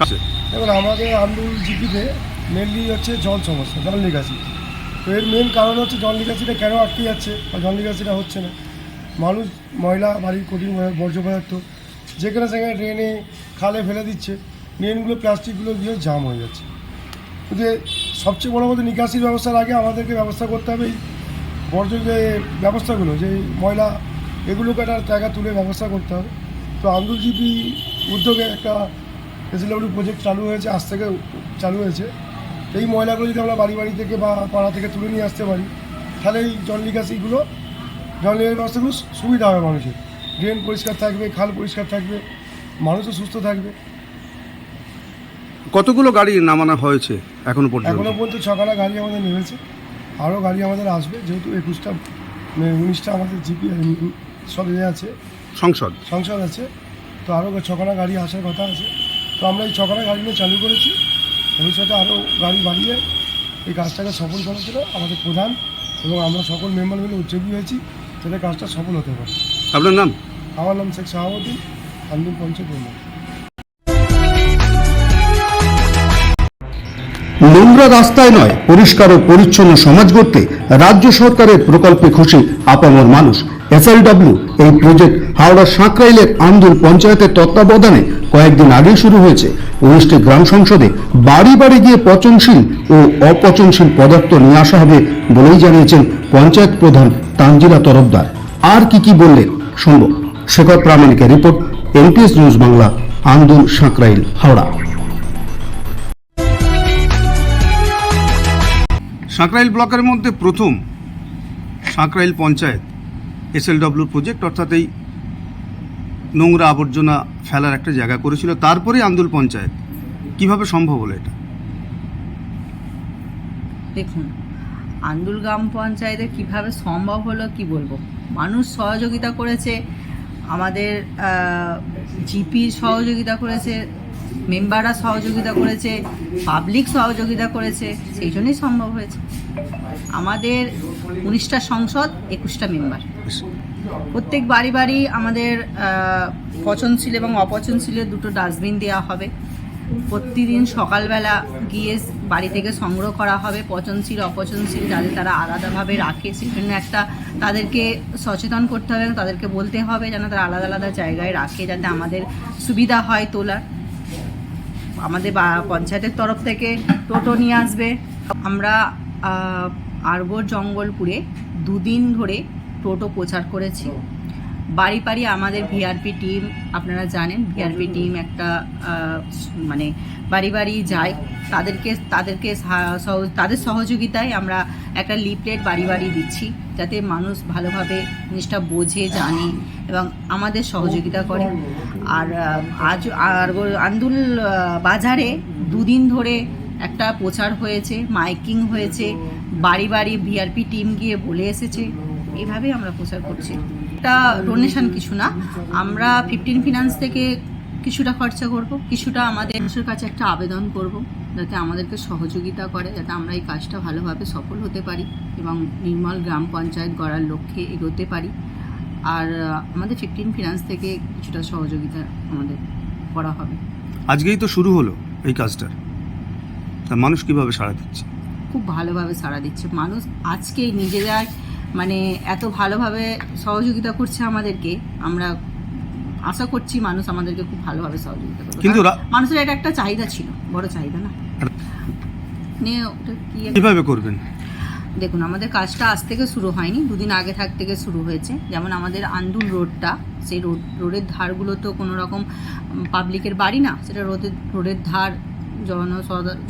দেখুন, আমাদের আন্দুল জিপিতে মেনলি হচ্ছে জল সমস্যা, জল নিকাশি। তো এর মেন কারণ হচ্ছে জল নিকাশিটা কেন আটকে যাচ্ছে বা জল নিকাশিটা হচ্ছে না। মানুষ, ময়লা বাড়ির কঠিন বর্জ্য পদার্থ যেখানে সেখানে ড্রেনে খালে ফেলে দিচ্ছে ড্রেনগুলো প্লাস্টিকগুলো দিয়ে জাম হয়ে যাচ্ছে। যে সবচেয়ে বড় কথা, নিকাশির ব্যবস্থার আগে আমাদেরকে ব্যবস্থা করতে হবে এই বর্জ্য যে ব্যবস্থাগুলো, যে ময়লা, এগুলোকে একটা জায়গা তুলে ব্যবস্থা করতে হবে। তো আন্দুলজিবি উদ্যোগে একটা এসএলডব্লিউ প্রজেক্ট চালু হয়েছে আজ থেকে চালু হয়েছে। এই ময়লাগুলো যদি আমরা বাড়ি বাড়ি থেকে বা পাড়া থেকে তুলে নিয়ে আসতে পারি তাহলে এই জল নিকাশিগুলো জল নিকাশি ব্যবস্থাগুলো সুবিধা হবে মানুষের। ড্রেন পরিষ্কার থাকবে খাল পরিষ্কার থাকবে মানুষও সুস্থ থাকবে। কতগুলো গাড়ি নামানো হয়েছে এখনও পর্যন্ত? এখনও পর্যন্ত ছখানা গাড়ি আমাদের নেমেছে। আরও গাড়ি আমাদের আসবে যেহেতু একুশটা মানে উনিশটা আমাদের জিপি সব আছে। সংসদ? সংসদ আছে। তো আরও ছখানা গাড়ি আসার কথা আছে। তো আমরা এই ছখানা গাড়ি নিয়ে চালু করেছি। ভবিষ্যতে আরও গাড়ি বাড়িয়ে এই কাজটাকে সফল করার জন্য আমাদের প্রধান এবং আমরা সকল মেম্বার মিলে উদ্যোগী হয়েছি যাতে কাজটা সফল হতে পারে। আপনার নাম? আমার নাম শেখ শাহাবুদ্দিন আন্দুল পঞ্চায়েত মেম্বার নোংরা রাস্তায় নয়, পরিষ্কার ও পরিচ্ছন্ন সমাজ গড়তে রাজ্য সরকারের প্রকল্পে খুশি আপামর মানুষ। এসএলডব্লিউ এই প্রজেক্ট হাওড়া সাঁকরাইলের আন্দুল পঞ্চায়েতের তত্ত্বাবধানে কয়েকদিন আগেই শুরু হয়েছে। উনিশটি গ্রাম সংসদে বাড়ি বাড়ি গিয়ে পচনশীল ও অপচনশীল পদার্থ নিয়ে আসা হবে বলেই জানিয়েছেন পঞ্চায়েত প্রধান তানজিলা তরফদার। আর কি কি বললেন শুনব। Shekhar প্রামাণিকের report NPS news Bangla, Andul Sankrail, Howrah. Sankrail ব্লকের মধ্যে প্রথম সাঁকরাইল পঞ্চায়েত এসএলডব্লিউ প্রজেক্ট অর্থাৎ এই নোংরা আবর্জনা ফেলার একটা জায়গা করেছিল। তারপরে আন্দুল পঞ্চায়েত। কীভাবে সম্ভব হলো এটা? দেখুন, আন্দুল গ্রাম পঞ্চায়েতে কীভাবে সম্ভব হলো কি বলব? মানুষ সহযোগিতা করেছে, আমাদের জিপি সহযোগিতা করেছে মেম্বাররা সহযোগিতা করেছে পাবলিক সহযোগিতা করেছে, সেই জন্যই সম্ভব হয়েছে। আমাদের উনিশটা সংসদ, একুশটা মেম্বার। প্রত্যেক বাড়ি বাড়ি আমাদের পচনশীল এবং অপচনশীলের দুটো ডাস্টবিন দেওয়া হবে। প্রতিদিন সকালবেলা গিয়ে বাড়ি থেকে সংগ্রহ করা হবে পচনশীল, অপচনশীল, যাতে তারা আলাদাভাবে রাখে। জন্য একটা তাদেরকে সচেতন করতে হবে তাদেরকে বলতে হবে যেন তারা আলাদা আলাদা জায়গায় রাখে, যাতে আমাদের সুবিধা হয় তোলার। আমাদের পঞ্চায়েতের তরফ থেকে টোটো নিয়ে আসবে। আমরা আরবর জঙ্গলপুরে দুদিন ধরে টোটো প্রচার করেছি। বাড়ি বাড়ি আমাদের ভিআরপি টিম আপনারা জানেন ভিআরপি টিম একটা মানে বাড়ি বাড়ি যায়। তাদেরকে তাদেরকে তাদের সহযোগিতায় আমরা একটা লিফলেট বাড়ি বাড়ি দিচ্ছি যাতে মানুষ ভালোভাবে জিনিসটা বোঝে জানে এবং আমাদের সহযোগিতা করে। আর আজ আর আন্দুল বাজারে দুদিন ধরে একটা প্রচার হয়েছে মাইকিং হয়েছে বাড়ি বাড়ি ভিআরপি টিম গিয়ে বলে এসেছে। এইভাবেই আমরা প্রচার করছি। এটা ডোনেশন কিছু না। আমরা ফিফটিন ফিনান্স থেকে কিছুটা খরচা করব কিছুটা আমাদের মানুষের কাছে একটা আবেদন করব যাতে আমাদেরকে সহযোগিতা করে যাতে আমরা এই কাজটা ভালোভাবে সফল হতে পারি এবং নির্মল গ্রাম পঞ্চায়েত গড়ার লক্ষ্যে এগোতে পারি। আর আমাদের ফিফটিন ফিনান্স থেকে কিছুটা সহযোগিতা আমাদের করা হবে। আজকেই তো শুরু হলো এই কাজটার তা মানুষ কীভাবে সাড়া দিচ্ছে? খুব ভালোভাবে সাড়া দিচ্ছে। মানুষ আজকেই নিজেরা মানে এত ভালোভাবে সহযোগিতা করছে আমাদেরকে আমরা আশা করছি মানুষ আমাদেরকে খুব ভালোভাবে সহযোগিতা করবে। কিন্তু মানুষের এটা একটা চাহিদা ছিল বড় চাহিদা না? নিয়ে ওটা কি কীভাবে করবেন? দেখুন আমাদের কাজটা আজ থেকে শুরু হয়নি দুদিন আগে থাক থেকে শুরু হয়েছে। যেমন আমাদের আন্দুল রোডটা সেই রোড রোডের ধারগুলো তো কোনো রকম পাবলিকের বাড়ি না সেটা রোদের রোডের ধার জন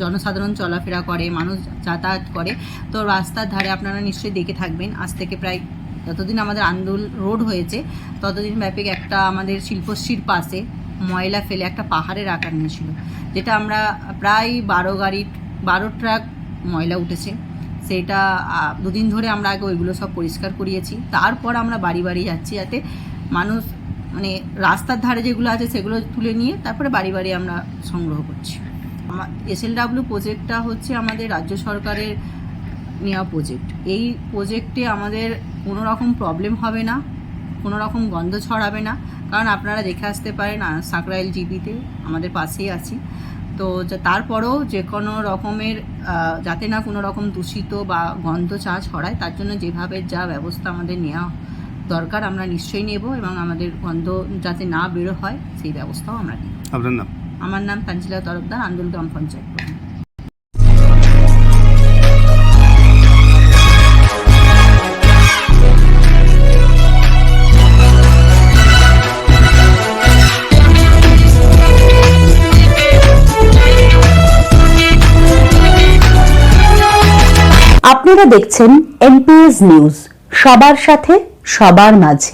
জনসাধারণ চলাফেরা করে, মানুষ যাতায়াত করে। তো রাস্তার ধারে আপনারা নিশ্চয়ই দেখে থাকবেন, আজ থেকে প্রায় যতদিন আমাদের আন্দুল রোড হয়েছে, ততদিন ব্যাপী একটা আমাদের শিল্পশ্রীর পাশে ময়লা ফেলে একটা পাহাড়ের আকার নিয়েছিল, যেটা আমরা প্রায় বারো গাড়ি, বারো ট্রাক ময়লা উঠেছে। সেটা দুদিন ধরে আমরা আগে ওইগুলো সব পরিষ্কার করিয়েছি। তারপর আমরা বাড়ি বাড়ি যাচ্ছি যাতে মানুষ মানে রাস্তার ধারে যেগুলো আছে সেগুলো তুলে নিয়ে তারপরে বাড়ি বাড়ি আমরা সংগ্রহ করছি। এসএলডাব্লিউ প্রজেক্টটা হচ্ছে আমাদের রাজ্য সরকারের নেওয়া প্রজেক্ট এই প্রজেক্টে আমাদের কোনো রকম প্রবলেম হবে না, কোনো রকম গন্ধ ছড়াবে না। কারণ আপনারা দেখে আসতে পারেন সাঁকরাইল জিপিতে আমাদের পাশেই আছি। তো তারপরেও যে কোনো রকমের যাতে না কোনো রকম দূষিত বা গন্ধ চা ছড়ায়, তার জন্য যেভাবে যা ব্যবস্থা আমাদের নেওয়া দরকার, আমরা নিশ্চয়ই নেব এবং আমাদের গন্ধ যাতে না বেরো হয়, সেই ব্যবস্থাও আমরা নেব। আপনার নাম? আমার নাম তানজিলা তরফদার আন্দোল গ্রাম পঞ্চায়েত আপনারা দেখছেন এনপিএস নিউজ, সবার সাথে, সবার মাঝে।